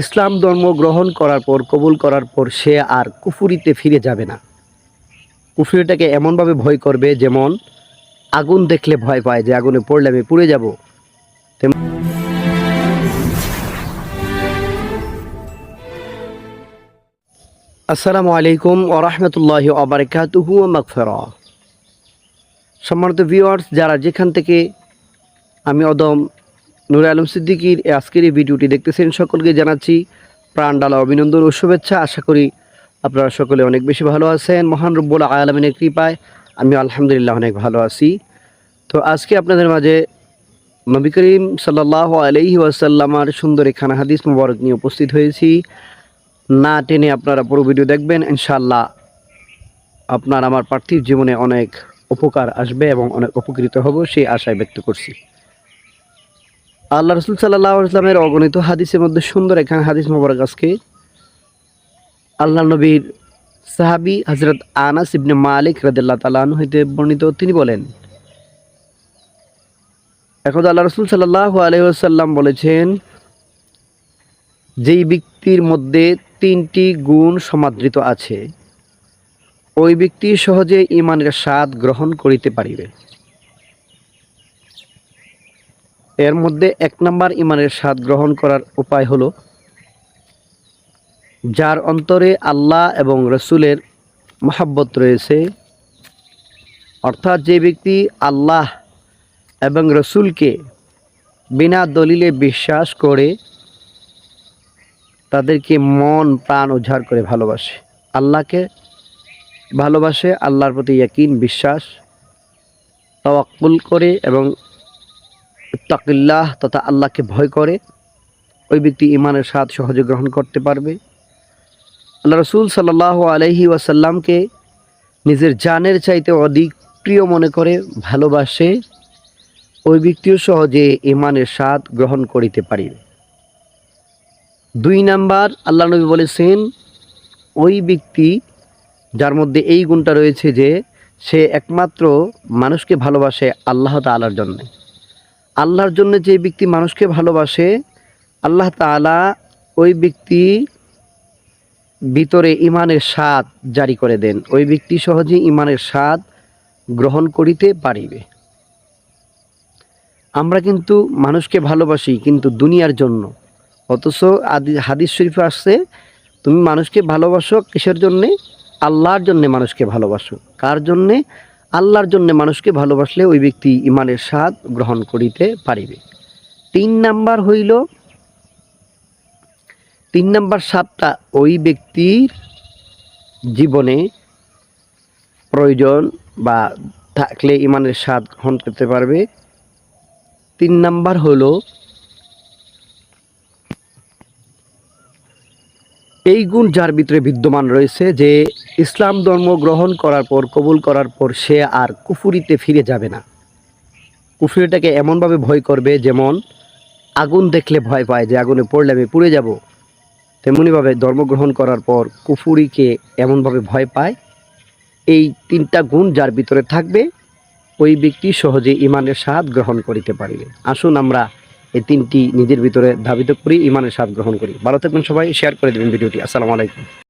ইসলাম ধর্ম গ্রহণ করার পর, কবুল করার পর সে আর কুফুরিতে ফিরে যাবে না। কুফুরিটাকে এমনভাবে ভয় করবে যেমন আগুন দেখলে ভয় পায়, যে আগুনে পড়লে আমি পুড়ে যাব। আসসালামু আলাইকুম ওরহমতুল্লাহ আবরকাতুহু মাকফেরা সম্মানিত ভিউয়ার্স যারা যেখান থেকে আমি অদম নুর আলম সিদ্দিকির আজকের এই ভিডিওটি দেখতেছেন সকলকে জানাচ্ছি প্রাণ ডালা অভিনন্দন ও শুভেচ্ছা। আশা করি আপনারা সকলে অনেক বেশি ভালো আছেন। মহান রব্বুল আলমিনের কৃপায় আমি আলহামদুলিল্লাহ অনেক ভালো আছি। তো আজকে আপনাদের মাঝে নবী করিম সাল্লাহ আলহি ওয়াসাল্লামার সুন্দর এখানে হাদিস মুবারক নিয়ে উপস্থিত হয়েছি। না টেনে আপনারা পুরো ভিডিও দেখবেন ইনশাল্লাহ আপনার আমার পার্থিব জীবনে অনেক উপকার আসবে এবং অনেক উপকৃত হব, সেই আশায় ব্যক্ত করছি। আল্লাহ রসুল সাল্লাহ ইসলামের অগণিত হাদিসের মধ্যে সুন্দর এখানে হাদিস মোবারক আজকে। আল্লাহ নবীর সাহাবি হজরত আনাস ইবনে মালিক রাদিল্লাহ তালান হইতে বর্ণিত তিনি বলেন, এখন আল্লাহ রসুল সাল্লাহ আলহিহাল্লাম বলেছেন, যেই ব্যক্তির মধ্যে তিনটি গুণ সমাদৃত আছে, ওই ব্যক্তি সহজে ইমানের স্বাদ গ্রহণ করিতে পারিবে। এর মধ্যে এক নম্বর ইমানের স্বাদ গ্রহণ করার উপায় হলো, যার অন্তরে আল্লাহ এবং রসুলের মহাব্বত রয়েছে। অর্থাৎ যে ব্যক্তি আল্লাহ এবং রসুলকে বিনা দলিলে বিশ্বাস করে, তাদেরকে মন, প্রাণ উদ্ধার করে ভালোবাসে। আল্লাহকে ভালোবাসে, আল্লাহর প্রতি ইয়াকিন, বিশ্বাস, তাওয়াক্কুল করে এবং তাকিল্লাহ তথা আল্লাহকে ভয় করে, ওই ব্যক্তি ইমানের স্বাদ সহজে গ্রহণ করতে পারবে। আল্লাহ রসুল সাল্লাহ আলহি ওয়াসাল্লামকে নিজের জানের চাইতে অধিক প্রিয় মনে করে, ভালোবাসে, ওই ব্যক্তিও সহজে ইমানের স্বাদ গ্রহণ করিতে পারিবে দুই নাম্বার, আল্লাহ নবী বলেছেন, ওই ব্যক্তি যার মধ্যে এই গুণটা রয়েছে যে, সে একমাত্র মানুষকে ভালোবাসে আল্লাহ তালার জন্য। আল্লাহর জন্য যে ব্যক্তি মানুষকে ভালোবাসে, আল্লাহ তালা ওই ব্যক্তি ভিতরে ইমানের স্বাদ জারি করে দেন। ওই ব্যক্তি সহজে ইমানের স্বাদ গ্রহণ করিতে পারিবে। আমরা কিন্তু মানুষকে ভালোবাসি কিন্তু দুনিয়ার জন্য। অথচ আদি, হাদিস শরীফে আসছে, তুমি মানুষকে ভালোবাসো কিসের জন্যে? আল্লাহর জন্যে মানুষকে ভালোবাসো। কার জন্যে? আল্লাহর জন্য মানুষকে ভালোবাসলে ওই ব্যক্তি ইমানের স্বাদ গ্রহণ করিতে পারিবে। তিন নাম্বার হইল, তিন নাম্বার স্বাদটা ওই ব্যক্তির জীবনে প্রয়োজন বা থাকলে ইমানের স্বাদ গ্রহণ করতে পারবে। তিন নাম্বার হলো এই গুণ যার ভিতরে বিদ্যমান রয়েছে যে ইসলাম ধর্ম গ্রহণ করার পর, কবুল করার পর সে আর কুফুরিতে ফিরে যাবে না। কুফুরিটাকে এমনভাবে ভয় করবে যেমন আগুন দেখলে ভয় পায়, যে আগুনে পড়লে আমি পুড়ে যাব। তেমনিভাবে ধর্মগ্রহণ করার পর কুফুরিকে এমনভাবে ভয় পায়। এই তিনটা গুণ যার ভিতরে থাকবে, ওই ব্যক্তি সহজে ইমানের স্বাদ গ্রহণ করিতে পারিবে। আসুন আমরা এই তিনটি নিজের ভিতরে ধাবিত করি ইমানের স্বাদ গ্রহণ করি। ভালো থাকবেন সবাই শেয়ার করে দেবেন ভিডিওটি। আসসালামু আলাইকুম।